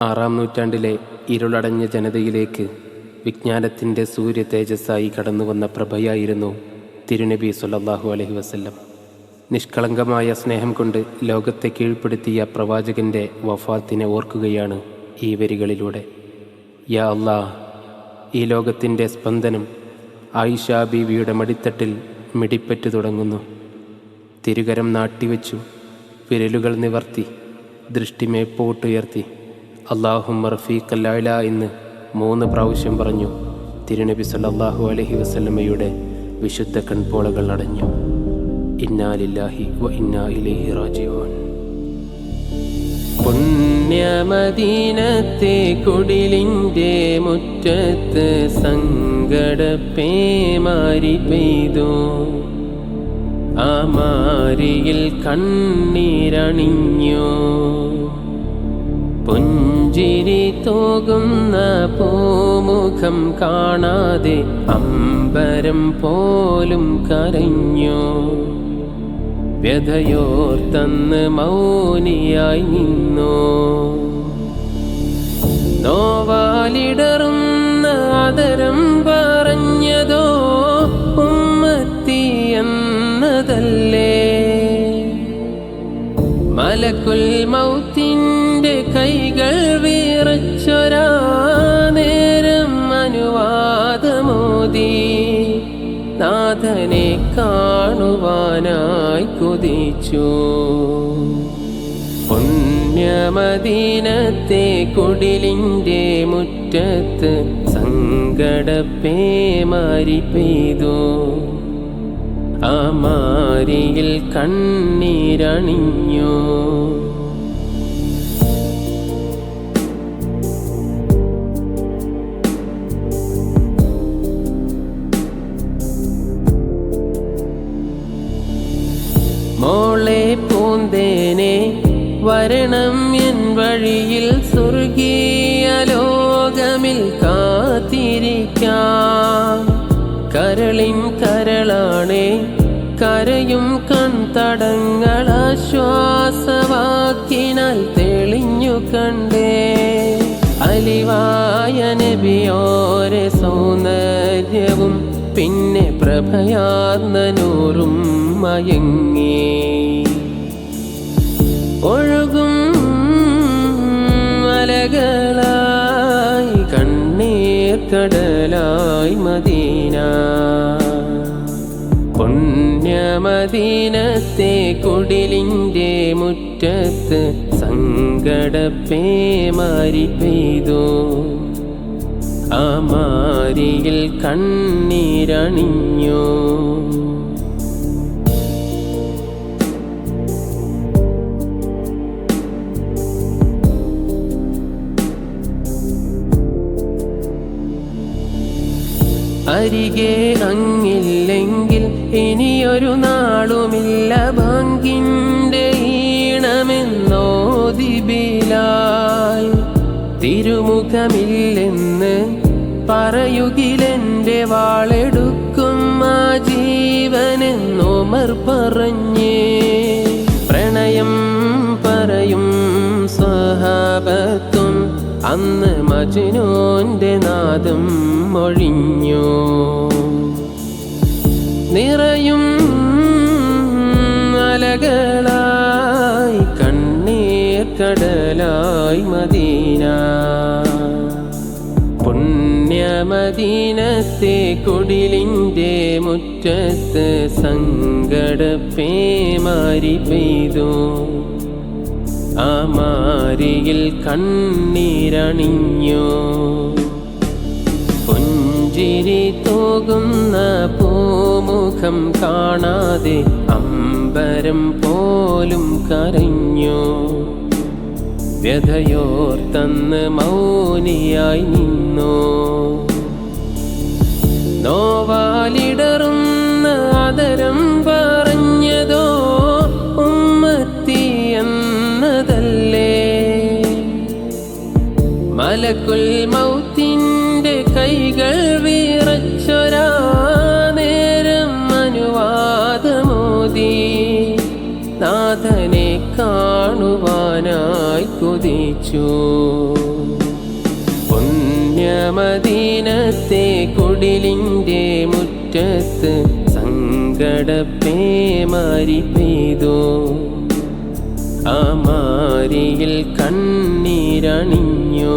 ആറാം നൂറ്റാണ്ടിലെ ഇരുളടഞ്ഞ ജനതയിലേക്ക് വിജ്ഞാനത്തിന്റെ സൂര്യ തേജസ്സായി കടന്നു വന്ന പ്രഭയായിരുന്നു തിരുനബി സുല്ലാഹു അലഹി വസ്ല്ലം. നിഷ്കളങ്കമായ സ്നേഹം കൊണ്ട് ലോകത്തെ കീഴ്പ്പെടുത്തിയ പ്രവാചകന്റെ വഫാത്തിനെ ഓർക്കുകയാണ് ഈ വരികളിലൂടെ. യാ അല്ലാ ഈ ലോകത്തിന്റെ സ്പന്ദനം ആയിഷാ ബീവിയുടെ മടിത്തട്ടിൽ മിടിപ്പറ്റു തുടങ്ങുന്നു. തിരുകരം നാട്ടിവെച്ചു വിരലുകൾ നിവർത്തി ദൃഷ്ടി മേപ്പോട്ടുയർത്തി മർഫീഖ് റഫീഖല്ലാല എന്ന് മൂന്ന് പ്രാവശ്യം പറഞ്ഞു. തിരുനബി സല്ലാഹു അലഹി വസല്ലമയുടെ വിശുദ്ധ കൺപോളകൾ അടഞ്ഞു. ഇന്നാലില്ലാഹി വ ഇന്നാ ഇലൈഹി പുണ്യമദീനത്തെ കുടിലിന്റെ മുറ്റത്ത് സങ്കടപ്പേമാരി പെയ്തു. ആ മാരിയിൽ കണ്ണീരണിഞ്ഞു. പുഞ്ചിരി തോകുന്ന പൂമുഖം കാണാതെ അമ്പരം പോലും കരഞ്ഞു. വ്യഥയോർത്തന്ന് മൗനിയായി നിന്നു. നോവാലിടറുന്ന ആദരം കാണുവാനായി കുതിച്ചു. പുണ്യമദീനത്തെ കുടിലിന്റെ മുറ്റത്ത് സങ്കടപ്പേമാരി പെയ്തു. ആ മാരിയിൽ കണ്ണീരണിഞ്ഞു. വരണം എൻ വഴിയിൽ സ്വർഗീയ ലോകമിൽ കാത്തിരിക്കാം. കരളിൻ കരളാണേ കരയും കൺതടങ്ങൾ ആശ്വാസവാക്കിനാൽ തെളിഞ്ഞു കണ്ടേ. അലിവായ നബിയോരെ സൗന്ദര്യവും പിന്നെ പ്രഭയാർന്ന നൂറും മയങ്ങി. ഒഴുകും കടലായി മദീന. പുണ്യമദീനത്തെ കുടിലിന്റെ മുറ്റത്ത് സങ്കടപ്പേമാരി പെയ്തു. ആ മാരിയിൽ കണ്ണീരണിഞ്ഞു. അരികെ അങ്ങില്ലെങ്കിൽ ഇനിയൊരു നാളുമില്ല. ഭാങ്കിന്റെ ഈണമെന്നോതിബിലായി തിരുമുഖമില്ലെന്ന് പറയുകിലെന്റെ വാളെടുക്കും ആ ജീവനെന്നോമർ പറഞ്ഞേ. അന്ന് മജുനോന്റെ നാദം മൊഴിഞ്ഞു. നിറയും അലകളായി കണ്ണീർ കടലായി മദീന. പുണ്യമദീനത്തെ കുടിലിന്റെ മുറ്റത്ത് സങ്കടപ്പേമാരി പെയ്തു. ആ മാരിയിൽ കണ്ണീരണിഞ്ഞു. പുഞ്ചിരി തോകുന്ന പൂമുഖം കാണാതെ അമ്പരം പോലും കരഞ്ഞു. വ്യഥയോർത്തന്ന് മൗനിയായി നിന്നു. നോവാലിടറുന്ന മലക്കുൽ മൗത്തിന്റെ കൈകൾ വീറച്ചൊരാ നേരം അനുവാദമോദി നാഥനെ കാണുവാനായി കുതിച്ചു. പുണ്യമദീനത്തെ കുടിലിന്റെ മുറ്റത്ത് സങ്കടപ്പേമാരി പെയ്തു. ആ മാരിയിൽ കണ്ണീരണിഞ്ഞു.